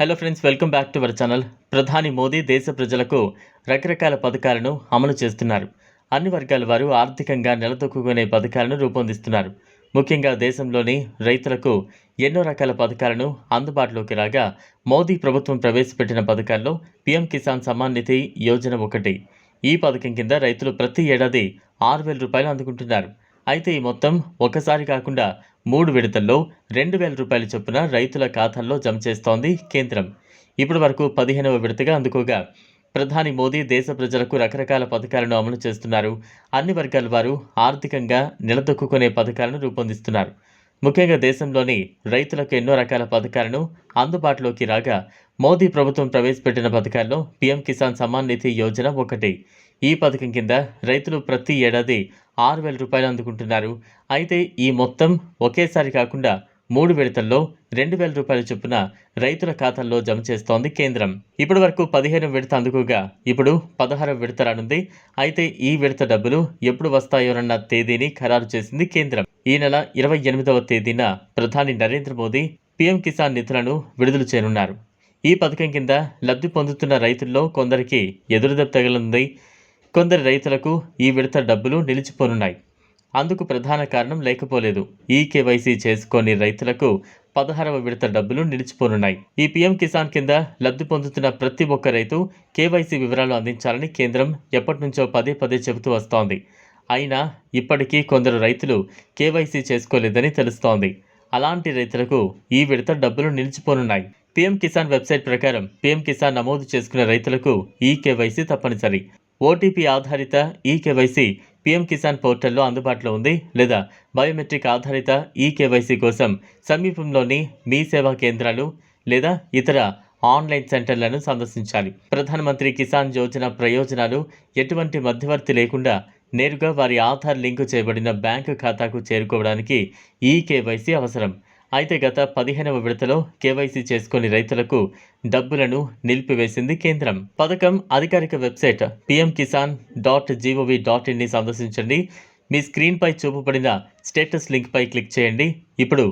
Hello friends welcome back to our channel ప్రధాని మోదీ దేశ ప్రజలకు రకరకాల పథకాలను అమలు చేస్తున్నారు. అన్ని వర్గాల వారు ఆర్థికంగా నిలదొక్కునే పథకాలను రూపొందిస్తున్నారు. ముఖ్యంగా దేశంలోని రైతులకు ఎన్నో రకాల పథకాలను అందుబాటులోకి రాగా మోదీ ప్రభుత్వం ప్రవేశపెట్టిన పథకాల్లో పీఎం కిసాన్ సమ్మాన్ నిధి యోజన ఒకటి. ఈ పథకం కింద రైతులు ప్రతి ఏడాది ఆరు వేల రూపాయలు అందుకుంటున్నారు. అయితే ఈ మొత్తం ఒకసారి కాకుండా మూడు విడతల్లో రెండు వేల రూపాయల చొప్పున రైతుల ఖాతాల్లో జమ చేస్తోంది కేంద్రం. ఇప్పటి వరకు పదిహేనవ విడతగా అందుకోగా ప్రధాని మోదీ దేశ ప్రజలకు రకరకాల పథకాలను అమలు చేస్తున్నారు. అన్ని వర్గాల వారు ఆర్థికంగా నిలదొక్కునే పథకాలను రూపొందిస్తున్నారు. ముఖ్యంగా దేశంలోని రైతులకు ఎన్నో రకాల పథకాలను అందుబాటులోకి రాగా మోదీ ప్రభుత్వం ప్రవేశపెట్టిన పథకాల్లో పీఎం కిసాన్ సమ్మాన్ నిధి యోజన ఒకటి. ఈ పథకం కింద రైతులు ప్రతి ఏడాది ఆరు వేల రూపాయలు అందుకుంటున్నారు. అయితే ఈ మొత్తం ఒకేసారి కాకుండా మూడు విడతల్లో రెండు వేల రూపాయల చొప్పున రైతుల ఖాతాల్లో జమ చేస్తోంది కేంద్రం. ఇప్పటి వరకు పదిహేను విడత అందుకోగా ఇప్పుడు పదహారు విడత రానుంది. అయితే ఈ విడత డబ్బులు ఎప్పుడు వస్తాయోనన్న తేదీని ఖరారు చేసింది కేంద్రం. ఈ నెల ఇరవై ఎనిమిదవ తేదీన ప్రధాని నరేంద్ర మోదీ పీఎం కిసాన్ నిధులను విడుదల చేయనున్నారు. ఈ పథకం కింద లబ్ధి పొందుతున్న రైతుల్లో కొందరికి ఎదురుదెబ్బ తగలుంది. కొందరు రైతులకు ఈ విడత డబ్బులు నిలిచిపోనున్నాయి. అందుకు ప్రధాన కారణం లేకపోలేదు. ఈ కేవైసీ చేసుకోని రైతులకు పదహారవ విడత డబ్బులు నిలిచిపోనున్నాయి. ఈ పీఎం కిసాన్ కింద లబ్ధి పొందుతున్న ప్రతి ఒక్క రైతు కేవైసీ వివరాలు అందించాలని కేంద్రం ఎప్పటి నుంచో పదే పదే చెబుతూ వస్తోంది. అయినా ఇప్పటికీ కొందరు రైతులు కేవైసీ చేసుకోలేదని తెలుస్తోంది. అలాంటి రైతులకు ఈ విడత డబ్బులు నిలిచిపోనున్నాయి. పీఎం కిసాన్ వెబ్సైట్ ప్రకారం పీఎం కిసాన్ నమోదు చేసుకున్న రైతులకు ఈ కేవైసీ తప్పనిసరి. ఓటీపీ ఆధారిత ఈ కేవైసీ పీఎం కిసాన్ పోర్టల్లో అందుబాటులో ఉంది లేదా బయోమెట్రిక్ ఆధారిత ఈ కోసం సమీపంలోని మీ సేవా కేంద్రాలు లేదా ఇతర ఆన్లైన్ సెంటర్లను సందర్శించాలి. ప్రధానమంత్రి కిసాన్ యోజన ప్రయోజనాలు ఎటువంటి మధ్యవర్తి లేకుండా నేరుగా వారి ఆధార్ లింకు చేయబడిన బ్యాంకు ఖాతాకు చేరుకోవడానికి ఈ కేవైసీ అవసరం. అయితే గత పదిహేనవ విడతలో కేవైసీ చేసుకుని రైతులకు డబ్బులను నిలిపివేసింది కేంద్రం. పథకం అధికారిక website PM Kisan dot GOV dot ఇన్ని సందర్శించండి. మీ స్క్రీన్పై చూపబడిన స్టేటస్ లింక్పై క్లిక్ చేయండి. ఇప్పుడు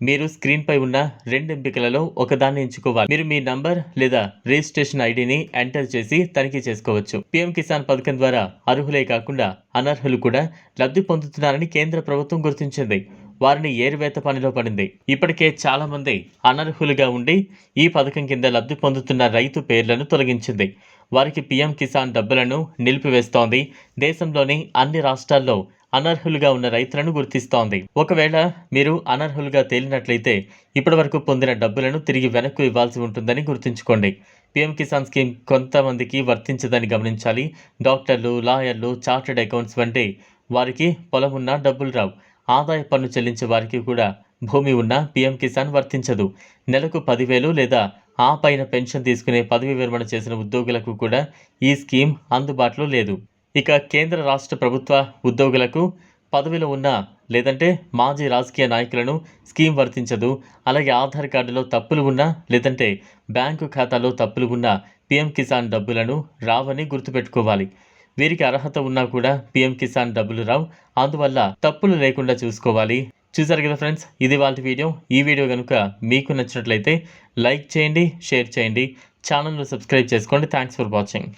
మీరు స్క్రీన్పై ఉన్న రెండు ఎంపికలలో ఒకదాన్ని ఎంచుకోవాలి. మీరు మీ నంబర్ లేదా రిజిస్ట్రేషన్ ఐడిని ఎంటర్ చేసి తనిఖీ చేసుకోవచ్చు. పీఎం కిసాన్ పథకం ద్వారా అర్హులే కాకుండా అనర్హులు కూడా లబ్ధి పొందుతున్నారని కేంద్ర ప్రభుత్వం గుర్తించింది. వారిని ఏరువేత పనిలో పడింది. ఇప్పటికే చాలా మంది అనర్హులుగా ఉండి ఈ పథకం కింద లబ్ధి పొందుతున్న రైతు పేర్లను తొలగించింది. వారికి పీఎం కిసాన్ డబ్బులను నిలిపివేస్తోంది. దేశంలోని అన్ని రాష్ట్రాల్లో అనర్హులుగా ఉన్న రైతులను గుర్తిస్తోంది. ఒకవేళ మీరు అనర్హులుగా తేలినట్లయితే ఇప్పటివరకు పొందిన డబ్బులను తిరిగి వెనక్కు ఇవ్వాల్సి ఉంటుందని గుర్తుంచుకోండి. పీఎం కిసాన్ స్కీమ్ కొంతమందికి వర్తించదని గమనించాలి. డాక్టర్లు లాయర్లు చార్టెడ్ అకౌంట్స్ వంటి వారికి పొలం ఉన్న డబ్బులు రావు. ఆదాయ పన్ను చెల్లించే వారికి కూడా భూమి ఉన్న పీఎం కిసాన్ వర్తించదు. నెలకు పదివేలు లేదా ఆ పైన పెన్షన్ తీసుకునే పదవి విరమణ చేసిన ఉద్యోగులకు కూడా ఈ స్కీమ్ అందుబాటులో లేదు. ఇక కేంద్ర రాష్ట్ర ప్రభుత్వ ఉద్యోగులకు పదవిలో ఉన్న లేదంటే మాజీ రాజకీయ నాయకులను స్కీమ్ వర్తించదు. అలాగే ఆధార్ కార్డులో తప్పులు ఉన్నా లేదంటే బ్యాంకు ఖాతాలో తప్పులు ఉన్నా పీఎం కిసాన్ డబ్బులను రావని గుర్తుపెట్టుకోవాలి. వీరికి అర్హత ఉన్నా కూడా పీఎం కిసాన్ డబ్బులు రావు. అందువల్ల తప్పులు లేకుండా చూసుకోవాలి. చూసారు కదా ఫ్రెండ్స్ ఇది వాళ్ళ వీడియో. ఈ వీడియో కనుక మీకు నచ్చినట్లయితే లైక్ చేయండి షేర్ చేయండి. ఛానల్ను సబ్స్క్రైబ్ చేసుకోండి. Thanks for watching